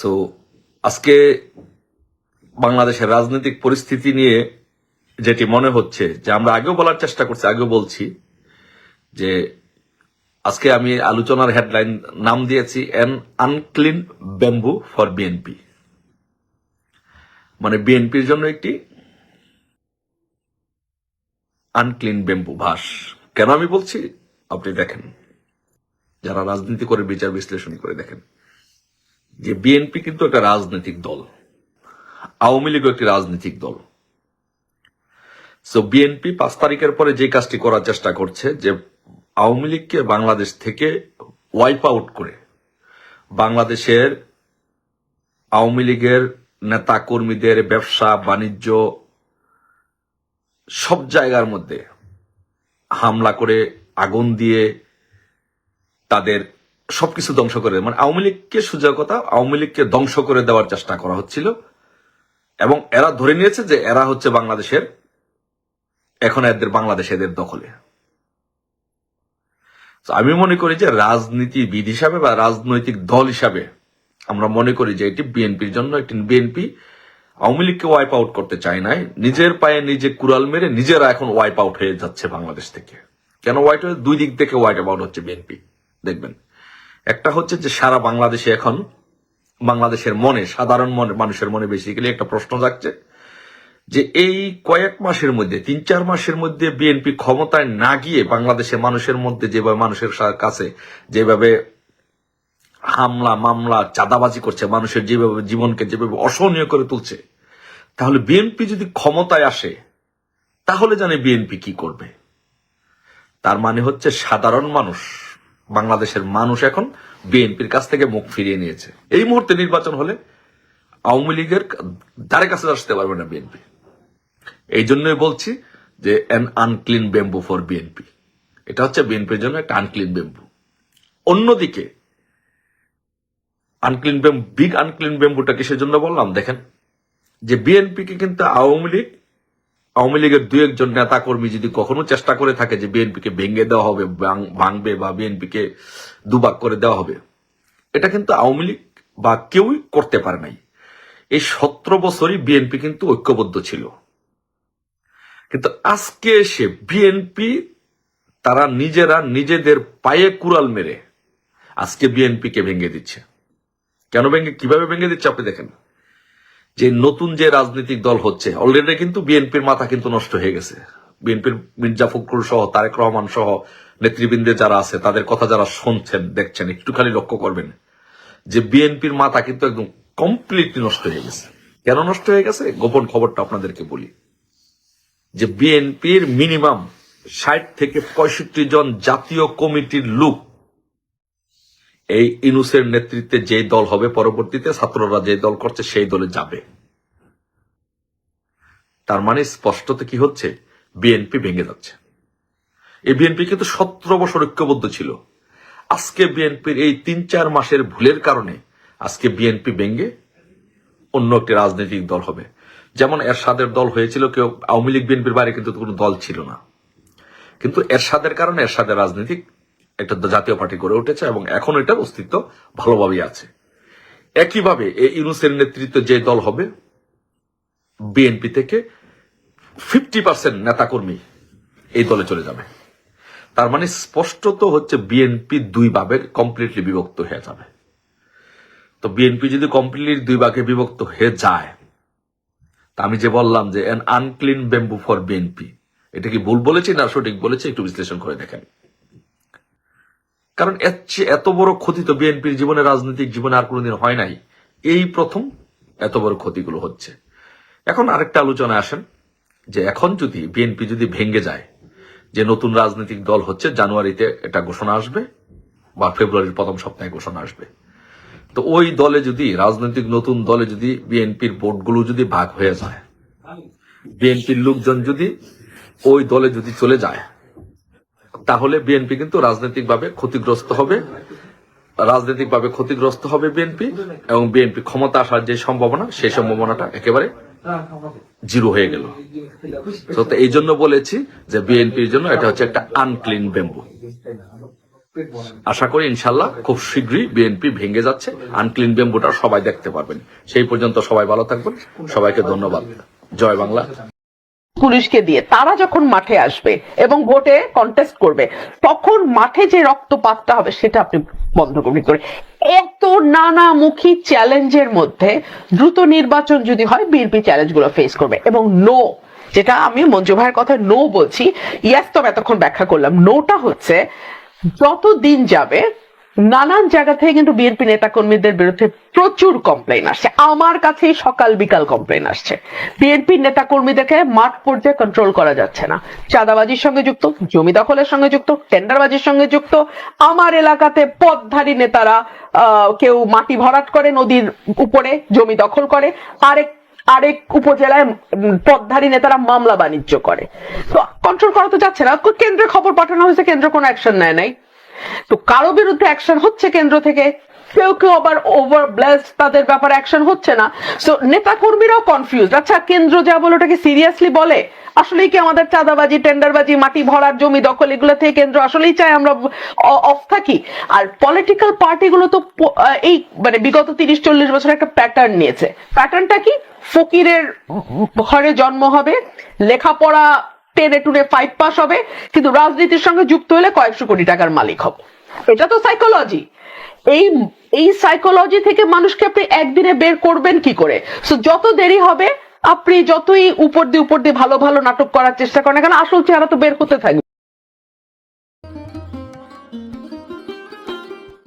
So আজকে বাংলাদেশের রাজনৈতিক পরিস্থিতি নিয়ে যেটি মনে হচ্ছে, যে আমরা আগেও বলার চেষ্টা করছি, আগেও বলছি, যে আজকে আমি আলোচনার হেডলাইন নাম দিয়েছি an unclean bamboo for BNP মানে বিএনপির জন্য একটি আনক্লিন ব্যাম্বু ভাস। কেন আমি বলছি? আপনি দেখেন, যারা রাজনীতি করে বিচার বিশ্লেষণ করে দেখেন। যে বিএনপি কিন্তু একটা রাজনৈতিক দল। আওয়ামী লীগও একটি রাজনৈতিক দল। সো বিএনপি পাঁচ তারিখের পরে যে কাজটি করার চেষ্টা করছে, যে আওয়ামী লীগকে বাংলাদেশ থেকে ওয়াইপ আউট করে বাংলাদেশের আওয়ামী লীগের নেতা কর্মীদের ব্যবসা, বাণিজ্য, সব জায়গার মধ্যে হামলা করে আগুন দিয়ে তাদের সবকিছু ধ্বংস করে মানে আওয়ামী লীগকে কথা, আওয়ামী লীগকে ধ্বংস করে দেওয়ার চেষ্টা করা হচ্ছিল। এবং এরা ধরে নিয়েছে যে এরা হচ্ছে বাংলাদেশের, এখন এদের বাংলাদেশ এদের দখলে। আমি মনে করি যে রাজনীতিবিদ হিসাবে বা রাজনৈতিক দল হিসাবে আমরা মনে করি যে এটি বিএনপির জন্য একটি বিএনপি আওয়ামী লীগকে ওয়াইপ আউট করতে চায় নাই। নিজের পায়ে নিজে কুড়াল মেরে নিজেরা এখন ওয়াইপ আউট হয়ে যাচ্ছে বাংলাদেশ থেকে। কেন ওয়াইট দুই দিক থেকে ওয়াইপ আউট হচ্ছে বিএনপি। দেখবেন। একটা হচ্ছে যে সারা বাংলাদেশে এখন বাংলাদেশের মনে, সাধারণ মনে, মানুষের মনে বেসিক্যালি একটা প্রশ্ন জাগছে যে এই কয়েক মাসের মধ্যে, তিন চার মাসের মধ্যে বিএনপি ক্ষমতায় না গিয়ে বাংলাদেশের মানুষের মধ্যে যেভাবে মানুষের কাছে যেভাবে হামলা, মামলা, চাঁদাবাজি করছে, মানুষের যেভাবে জীবনকে যেভাবে অসহনীয় করে তুলছে, তাহলে বিএনপি যদি ক্ষমতায় আসে, তাহলে জানে বিএনপি কি করবে? তার মানে হচ্ছে সাধারণ মানুষ বাংলাদেশের মানুষ এখন বিএনপির কাছ থেকে মুখ ফিরিয়ে নিয়েছে। এই মুহূর্তে নির্বাচন হলে আওয়ামী লীগের দ্বারে কাছে আসতে পারবে না বিএনপি। এই জন্যই বলছি যে an unclean bamboo for BNP এটা হচ্ছে বিএনপির জন্য একটা আনক্লিন বেম্বু অন্যদিকে আনক্লিন বেম্বু বিগ আনক্লিন বেম্বুটা কিসের জন্য বললাম, দেখেন, যে বিএনপিকে কিন্তু আওয়ামী লীগ আওয়ামী লীগের দু একজন নেতা কর্মী যদি কখনো চেষ্টা করে থাকে যে বিএনপিকে ভেঙে দেওয়া হবে, ভাঙ- ভাঙবে বা বিএনপিকে দুবাক করে দেওয়া হবে, এটা কিন্তু আওয়ামী লীগ বা কেউই করতে পারে নাই। এই সতেরো বছরই বিএনপি কিন্তু ঐক্যবদ্ধ ছিল। কিন্তু আজকে এসে বিএনপি, তারা নিজেরা নিজেদের পায়ে কুড়াল মেরে আজকে বিএনপিকে ভেঙে দিচ্ছে। কেন ভেঙে, কীভাবে ভেঙে দিচ্ছে আপনি দেখেন? যে নতুন যে রাজনৈতিক দল হচ্ছে অলরেডি কিন্তু বিএনপির মাথা কিন্তু নষ্ট হয়ে গেছে। বিএনপির মির্জা ফখরুল সহ, তারেক রহমান সহ নেতৃবৃন্দে যারা আছে, তাদের কথা যারা শুনছেন, দেখছেন একটু খালি লক্ষ্য করবেন যে বিএনপির মাথা কিন্তু একদম কমপ্লিটলি নষ্ট হয়ে গেছে। কেন নষ্ট হয়ে গেছে? গোপন খবরটা আপনাদেরকে বলি। যে বিএনপির মিনিমাম ষাট থেকে পঁয়ষট্টি জন জাতীয় কমিটির লোক এই ইনুসের নেতৃত্বে যে দল হবে, পরবর্তীতে ছাত্ররা যে দল করছে, সেই দলে যাবে। তার মানে স্পষ্টত কি হচ্ছে? বিএনপি ভেঙে যাচ্ছে। এই বিএনপি কিন্তু সতেরো বছর ঐক্যবদ্ধ ছিল। আজকে বিএনপির এই তিন চার মাসের ভুলের কারণে আজকে বিএনপি ভেঙে অন্য একটি রাজনৈতিক দল হবে। যেমন এরশাদের দল হয়েছিল, কেউ আওয়ামী লীগ, বিএনপির বাইরে কিন্তু কোনো দল ছিল না। কিন্তু এরশাদের কারণে এরশাদের রাজনীতিক একটা জাতীয় পার্টি গড়ে উঠেছে এবং এখন এটার অস্তিত্ব ভালোভাবেই আছে। একইভাবে এই ইউনুসের নেতৃত্বে যে দল হবে, বিএনপি থেকে ফিফটি পার্সেন্ট নেতাকর্মী এই দলে চলে যাবে। তার মানে স্পষ্টত হচ্ছে বিএনপি দুই ভাবে কমপ্লিটলি বিভক্ত হয়ে যাবে। তো বিএনপি যদি কমপ্লিটলি দুই ভাগে বিভক্ত হয়ে যায়, তা আমি যে বললাম যে an unclean bamboo for BNP, এটা কি ভুল বলেছি না সঠিক বলেছি? একটু বিশ্লেষণ করে দেখেন। কারণ এর চেয়ে এত বড় ক্ষতি তো বিএনপির জীবনে, রাজনৈতিক জীবনে আর কোনোদিন হয় নাই। এই প্রথম এত বড় ক্ষতিগুলো হচ্ছে। এখন আরেকটা আলোচনা আসেন যে এখন যদি বিএনপি যদি ভেঙে যায়, যে নতুন রাজনৈতিক দল হচ্ছে, জানুয়ারিতে এটা ঘোষণা আসবে বা ফেব্রুয়ারির প্রথম সপ্তাহে ঘোষণা আসবে। তো ওই দলে যদি, রাজনৈতিক নতুন দলে যদি বিএনপির ভোটগুলো যদি ভাগ হয়ে যায়, বিএনপির লোকজন যদি ওই দলে যদি চলে যায় তাহলে বিএনপি কিন্তু রাজনৈতিকভাবে ক্ষতিগ্রস্ত হবে, রাজনৈতিকভাবে ক্ষতিগ্রস্ত হবে বিএনপি এবং বিএনপি ক্ষমতা আসার যে সম্ভাবনা, সেই সম্ভাবনাটা একেবারে জিরো হয়ে গেল। তো এই জন্য বলেছি যে বিএনপির জন্য এটা হচ্ছে একটা আনক্লিন বেম্বু আশা করি ইনশাল্লাহ খুব শীঘ্রই বিএনপি ভেঙে যাচ্ছে আনক্লিন বেম্বুটা সবাই দেখতে পারবেন। সেই পর্যন্ত সবাই ভালো থাকবেন। সবাইকে ধন্যবাদ। জয় বাংলা। পুলিশকে দিয়ে তারা যখন মাঠে আসবে এবং ভোটে কন্টেস্ট করবে, তখন মাঠে যে রক্তপাতটা হবে সেটা আপনি বন্ধ করে এত নানামুখী চ্যালেঞ্জের মধ্যে দ্রুত নির্বাচন যদি হয় বিএনপি চ্যালেঞ্জগুলো ফেস করবে। এবং নো যেটা আমি মঞ্জু ভাইয়ের কথা নো বলছি ইয়াস তো এতক্ষণ ব্যাখ্যা করলাম। নোটা হচ্ছে যত দিন যাবে নানান জায়গা থেকে কিন্তু বিএনপি নেতা কর্মীদের বিরুদ্ধে প্রচুর কমপ্লেন আসছে। আমার কাছেই সকাল বিকাল কমপ্লেন আসছে। বিএনপি নেতা কর্মীদেরকে মাঠ পর্যায়ে কন্ট্রোল করা যাচ্ছে না। চাঁদাবাজির সঙ্গে যুক্ত, জমি দখলের সঙ্গে যুক্ত, টেন্ডারবাজির সঙ্গে যুক্ত, আমার এলাকাতে পদধারী নেতারা কেউ মাটি ভরাট করে, নদীর উপরে জমি দখল করে, আরেক আরেক উপজেলায় পদধারী নেতারা মামলা বাণিজ্য করে। তো কন্ট্রোল করা তো যাচ্ছে না। কেন্দ্রে খবর পাঠানো হয়েছে, কেন্দ্র কোনো অ্যাকশন নেয় নাই। তো কারও বিরুদ্ধে অ্যাকশন হচ্ছে কেন্দ্র থেকে? কেউ কেউ আবার ওভার ব্লেসড তাদের ব্যাপারে অ্যাকশন হচ্ছে না। সো নেতা কর্মীরাও কনফিউজ আচ্ছা কেন্দ্র যা বলে ওটাকে সিরিয়াসলি বলে? আসলেই কি আমাদের চাঁদাবাজি, টেন্ডারবাজি, মাটি ভরার জমি দখল, এগুলো থেকে কেন্দ্র আসলেই চায় আমরা অফ থাকি? আর পলিটিক্যাল পার্টিগুলো তো এই মানে বিগত তিরিশ, চল্লিশ বছর একটা প্যাটার্ন নিয়েছে। প্যাটার্নটা কি? ফকিরের ঘরে জন্ম হবে, লেখাপড়া টেনে টুনে ফাইভ পাস হবে। কিন্তু রাজনীতির সঙ্গে যুক্ত হলে কয়েকশো কোটি টাকার মালিক হবে। এটা তো সাইকোলজি এই এই সাইকোলজি থেকে মানুষকে আপনি একদিনে বের করবেন কি করে? সো যত দেরি হবে, আপনি যতই উপর দিয়ে উপর দিয়ে ভালো ভালো নাটক করার চেষ্টা করেন কেন, আসল চেহারা তো বের করতে থাকবে।